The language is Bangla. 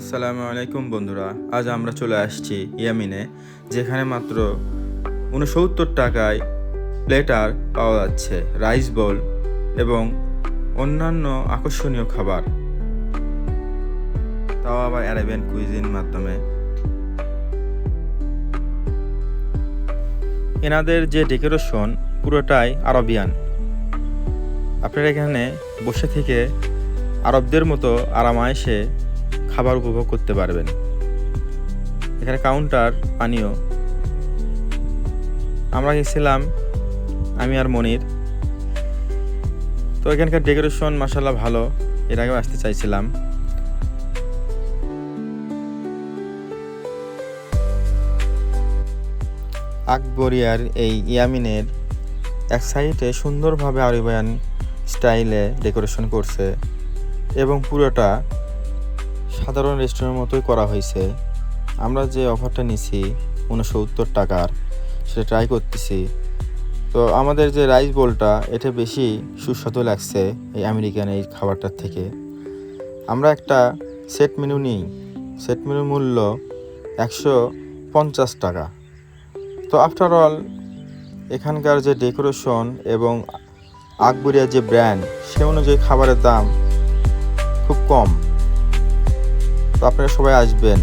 আসসালামু আলাইকুম বন্ধুরা, আজ আমরা চলে আসছি ইয়ামিনে, যেখানে মাত্র উনসত্তর টাকায় প্লেটার পাওয়া যাচ্ছে, রাইস বল এবং অন্যান্য আকর্ষণীয় খাবার। তাও আবার অ্যারাবিয়ান কুইজিন মাধ্যমে। এনাদের যে ডেকোরেশন পুরোটাই আরবিয়ান। আপনারা এখানে বসে থেকে আরবদের মতো আরামায়েসে খাবার উপভোগ করতে পারবেন। এখানে কাউন্টার পানীয়। আমরা গেছিলাম, আমি আর মনির। তো এখানকার ডেকোরেশন মাসাল্লাহ ভালো, এর আগেও আসতে চাইছিলাম। আকবরিয়ার এই ইয়ামিনের এক সাইডে সুন্দরভাবে আরবিয়ান স্টাইলে ডেকোরেশন করছে এবং পুরোটা সাধারণ রেস্টুরেন্টের মতোই করা হয়েছে। আমরা যে অফারটা নিছি, উনসত্তর টাকার, সেটা ট্রাই করতেছি। তো আমাদের যে রাইস বোলটা এটা বেশি সুস্বাদু লাগছে এই আমেরিকান এই খাবারটার থেকে। আমরা একটা সেট মেনু নিই। সেট মেনুর মূল্য একশো পঞ্চাশ টাকা। তো আফটার অল এখানকার যে ডেকোরেশন এবং আকবরিয়া যে ব্র্যান্ড সে অনুযায়ী খাবারের দাম খুব কম। আপনারা সবাই আসবেন।